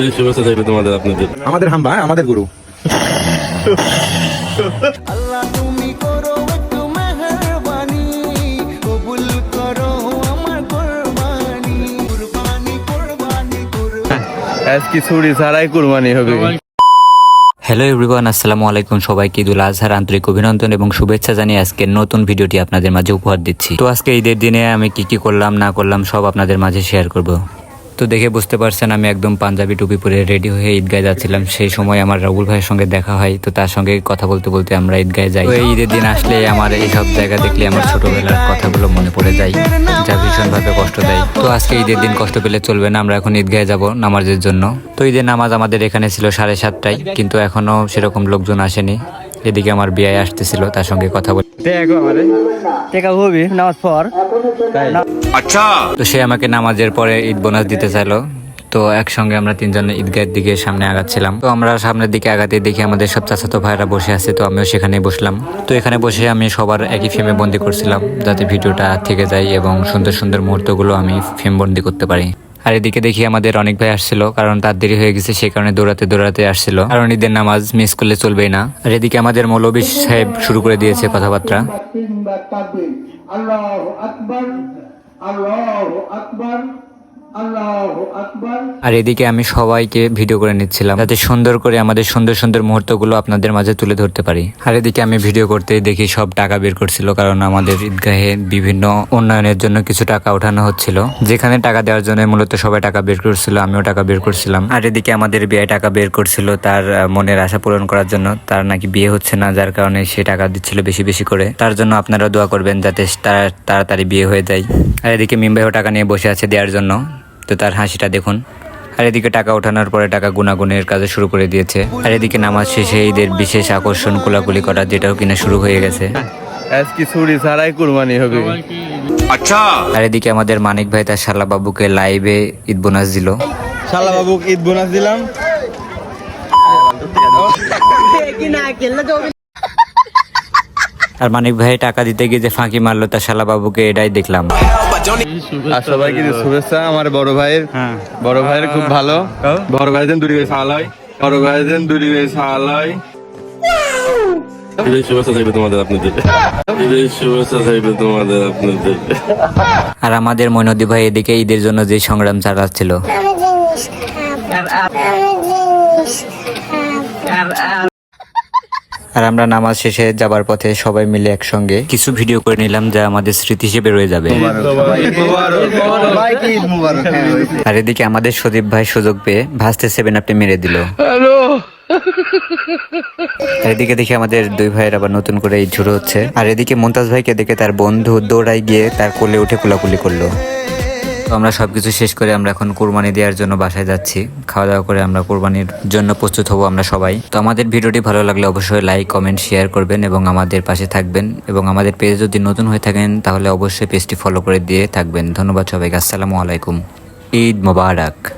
ঈদের শুভেচ্ছা থাকবে তোমাদের আপনাদের। আমাদের হাম্বা আমাদের গুরু। আল্লাহ তুমি করো একটু মেহরবানি কবুল করো আমার কোরবানি। কুরবানি কোরবানি কোরবানি। আজকে ছুরি ছাড়াই কুরবানি হবে। হ্যালো এভরিওয়ান আসসালামু আলাইকুম সবাইকে। ঈদুল আজহার আন্তরিক অভিনন্দন এবং শুভেচ্ছা জানিয়ে আজকের নতুন ভিডিওটি আপনাদের মাঝে উপহার দিচ্ছি। তো আজকে ঈদের দিনে আমি কি কি করলাম না করলাম সব আপনাদের মাঝে শেয়ার করব। তো দেখে বুঝতে পারছেন, আমি একদম পাঞ্জাবি টুপি পরে রেডি হয়ে ঈদগায় যাচ্ছিলাম। সেই সময় আমার রাহুল ভাইয়ের সঙ্গে দেখা হয়, তো তার সঙ্গে কথা বলতে বলতে আমরা ঈদগায় যাই। এই ঈদের দিন আসলে আমার এই সব জায়গা দেখলে আমার ছোটবেলার কথাগুলো মনে পড়ে যায়, যা ভীষণভাবে কষ্ট দেয়। তো আজকে ঈদের দিন কষ্ট পেলে চলবে না, আমরা এখন ঈদগাহে যাব নামাজের জন্য। তো ঈদের নামাজ আমাদের এখানে ছিল সাড়ে সাতটায়, কিন্তু এখনও সেরকম লোকজন আসেনি। এদিকে আমার বিয়ে আসতেছিল তার সঙ্গে কথা বলি নামাজ পর তো সে আমাকে নামাজের পরে ঈদ বোনাস দিতে চাইলো। তো একসঙ্গে আমরা তিনজন ঈদগাহের দিকে সামনে আগাচ্ছিলাম। তো আমরা সামনের দিকে আগাতে দেখি আমাদের সব চাচাতো ভাইরা বসে আছে তো আমিও সেখানে বসলাম। তো এখানে বসে আমি সবার একই ফ্রেমে বন্দি করছিলাম যাতে ভিডিওটা থেকে যায় এবং সুন্দর সুন্দর মুহূর্তগুলো আমি ফ্রেম বন্দি করতে পারি। আর এদিকে দেখি আমাদের অনেক ভাই আসছিল, কারণ তার দেরি হয়ে গেছে সেই কারণে দৌড়াতে দৌড়াতে আসছিল। কারণ ঈদের নামাজ মিস করলে চলবেই না। আর এদিকে আমাদের মৌলবী সাহেব শুরু করে দিয়েছে কথাবার্তা। আল্লাহ আকবর, আল্লাহ আকবার। আর এদিকে আমি সবাইকে ভিডিও করে নিচ্ছিলাম, যাতে সুন্দর করে আমাদের সুন্দর সুন্দর মুহূর্তগুলো আপনাদের মাঝে তুলে ধরতে পারি। আর এদিকে আমি ভিডিও করতে দেখি সব টাকা বের করছিল, কারণ আমাদের ঈদগাহে বিভিন্ন উন্নয়নের জন্য কিছু টাকা ওঠানো হচ্ছিল। যেখানে টাকা দেওয়ার জন্য মূলত সবাই টাকা বের করছিল, আমিও টাকা বের করছিলাম। আর এদিকে আমাদের বিয়ে টাকা বের করছিল তার মনের আশা পূরণ করার জন্য। তার নাকি বিয়ে হচ্ছে না, যার কারণে সে টাকা দিচ্ছিল বেশি বেশি করে। তার জন্য আপনারা দোয়া করবেন যাতে তার তাড়াতাড়ি বিয়ে হয়ে যায়। আর এদিকে মিমবাইও টাকা নিয়ে বসে আছে দেওয়ার জন্য। তো তার হাসিটা দেখুন। আর এদিকে টাকা ওঠানোর পরে টাকা গুনাগুনের কাজে শুরু করে দিয়েছে। আর এদিকে নামাজ শেষে ঈদের বিশেষ আকর্ষণ কোলাকুলি করা যেটাও কিনা শুরু হয়ে গেছে। আজকে ছুরি ছাড়াই কুরবানি হবে। আর এদিকে আমাদের মানিক ভাই তার শালা বাবুকে লাইভে ঈদ বোনাস দিল। শালা বাবু ঈদ বোনাস দিলাম। আর মানিক ভাই টাকা দিতে গিয়ে যে ফাঁকি মারলো তার শালা বাবুকে এটাই দেখলাম। আর সবাইকে শুভেচ্ছা আমার বড় ভাইয়ের। বড় ভাইয়ের খুব ভালো। বড় ভাই যেন দূরে গেছে আলয়। বড় ভাই যেন দূরে তোমাদের আপনাদের। আর আমাদের মইনদী ভাই এদিকে ঈদের জন্য যে সংগ্রাম চালাচ্ছিল। আর আমরা নামাজ শেষে যাবার পথে সবাই মিলে একসঙ্গে কিছু ভিডিও করে নিলাম যা আমাদের স্মৃতি হিসেবে রয়ে যাবে। আর এদিকে আমাদের সদীপ ভাই সুযোগ পেয়ে ভাসতে সেভেন আপনি মেরে দিল। আর এদিকে দেখে আমাদের দুই ভাইয়ের আবার নতুন করে এই ঝুড়ো হচ্ছে। আর এদিকে মুমতাজ ভাইকে দেখে তার বন্ধু দৌড়াই গিয়ে তার কোলে উঠে কোলাকুলি করল। তো আমরা সব কিছু শেষ করে আমরা এখন কোরবানি দেওয়ার জন্য বাসায় যাচ্ছি। খাওয়া দাওয়া করে আমরা কোরবানির জন্য প্রস্তুত হব আমরা সবাই। তো আমাদের ভিডিওটি ভালো লাগলে অবশ্যই লাইক, কমেন্ট, শেয়ার করবেন এবং আমাদের পাশে থাকবেন। এবং আমাদের পেজে যদি নতুন হয়ে থাকেন, তাহলে অবশ্যই পেজটি ফলো করে দিয়ে থাকবেন। ধন্যবাদ সবাইকে। আসসালামু আলাইকুম। ঈদ মোবারক।